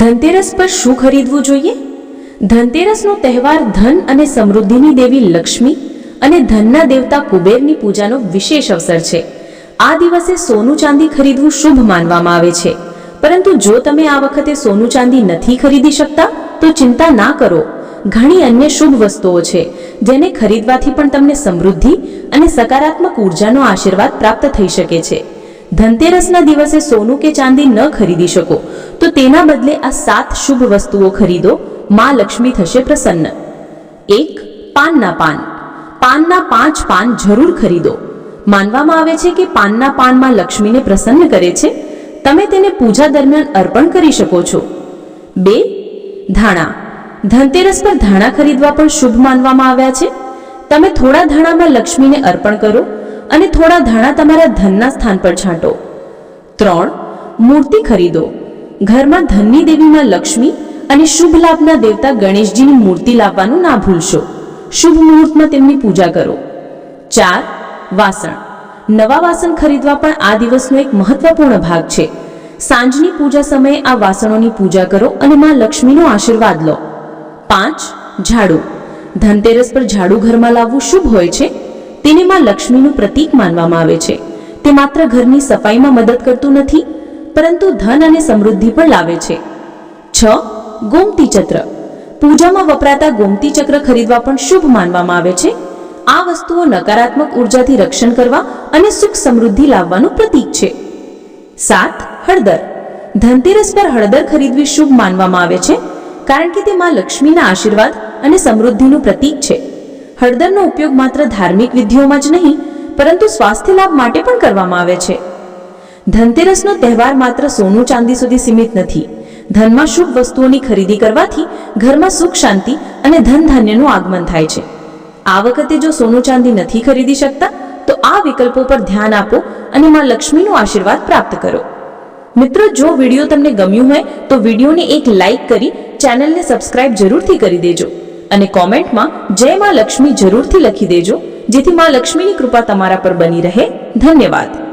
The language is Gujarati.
ધનતેરસ પર શું ખરીદવું જોઈએ? ધનતેરસનો તહેવાર ધન અને સમૃદ્ધિની દેવી લક્ષ્મી અને ધનના દેવતા કુબેરની પૂજાનો વિશેષ અવસર છે. આ દિવસે સોનું ચાંદી ખરીદવું શુભ માનવામાં આવે છે. પરંતુ જો તમે આ વખતે સોનું ચાંદી નથી ખરીદી શકતા, તો ચિંતા ના કરો. ઘણી અન્ય શુભ વસ્તુઓ છે, જેને ખરીદવાથી પણ તમને સમૃદ્ધિ અને સકારાત્મક ઉર્જાનો આશીર્વાદ પ્રાપ્ત થઈ શકે છે. ધનતેરસના દિવસે સોનું કે ચાંદી ન ખરીદી શકો, તો તેના બદલે આ સાત શુભ વસ્તુઓ ખરીદો, માં લક્ષ્મી થશે પ્રસન્ન. એક, પાનના પાન. પાનના પાંચ પાન જરૂર ખરીદો. માનવામાં આવે છે કે પાનના પાનમાં લક્ષ્મીને પ્રસન્ન કરે છે. તમે તેને પૂજા દરમિયાન અર્પણ કરી શકો છો. બે, ધાણા. ધનતેરસ પર ધાણા ખરીદવા પણ શુભ માનવામાં આવ્યા છે. તમે થોડા ધાણામાં લક્ષ્મીને અર્પણ કરો અને થોડા ધાણા તમારા ધનના સ્થાન પર છાંટો. ત્રણ, મૂર્તિ ખરીદો. ઘરમાં ધનની દેવીમાં લક્ષ્મી અને શુભ લાભના દેવતા ગણેશજીની મૂર્તિ લાવવાનું ના ભૂલશો. શુભ મુહૂર્તમાં તેમની પૂજા કરો. ચાર, વાસણ. નવા વાસણ ખરીદવા પણ આ દિવસનો એક મહત્વપૂર્ણ ભાગ છે. સાંજની પૂજા સમયે આ વાસણોની પૂજા કરો અને માં લક્ષ્મીનો આશીર્વાદ લો. પાંચ, ઝાડુ. ધનતેરસ પર ઝાડુ ઘરમાં લાવવું શુભ હોય છે તેને માં લક્ષ્મીનું પ્રતીક માનવામાં આવે છે. તે માત્ર ઘરની સફાઈમાં મદદ કરતું નથી, પરંતુ ધન અને સમૃદ્ધિ પણ લાવે છે. છ, ગોમતી ચક્ર. પૂજામાં વપરાતા ગોમતી ચક્ર ખરીદવા પણ શુભ માનવામાં આવે છે. આ વસ્તુઓ નકારાત્મક ઉર્જાથી રક્ષણ કરવા અને સુખ સમૃદ્ધિ લાવવાનું પ્રતીક છે. સાત, હળદર. ધનતેરસ પર હળદર ખરીદવી શુભ માનવામાં આવે છે, કારણ કે તે માં લક્ષ્મીના આશીર્વાદ અને સમૃદ્ધિનું પ્રતીક છે. હળદરનો ઉપયોગ માત્ર ધાર્મિક વિધિઓમાં જ નહીં, પરંતુ સ્વાસ્થ્ય લાભ માટે પણ કરવામાં આવે છે. ધનતેરસનો તહેવાર માત્ર સોનું ચાંદી સુધી સીમિત નથી. ધનમાં શુભ વસ્તુઓની ખરીદી કરવાથી ઘરમાં સુખ, શાંતિ અને ધન ધાન્યનું આગમન થાય છે. આ વખતે જો સોનું ચાંદી નથી ખરીદી શકતા, તો આ વિકલ્પો પર ધ્યાન આપો અને માં લક્ષ્મીનો આશીર્વાદ પ્રાપ્ત કરો. મિત્રો, જો વીડિયો તમને ગમ્યું હોય, તો વિડીયોને એક લાઈક કરી ચેનલને સબસ્ક્રાઇબ જરૂરથી કરી દેજો. અને કોમેન્ટમાં, જય માં લક્ષ્મી જરૂરથી લખી દેજો, જેથી માં લક્ષ્મીની કૃપા તમારા પર બની રહે. ધન્યવાદ.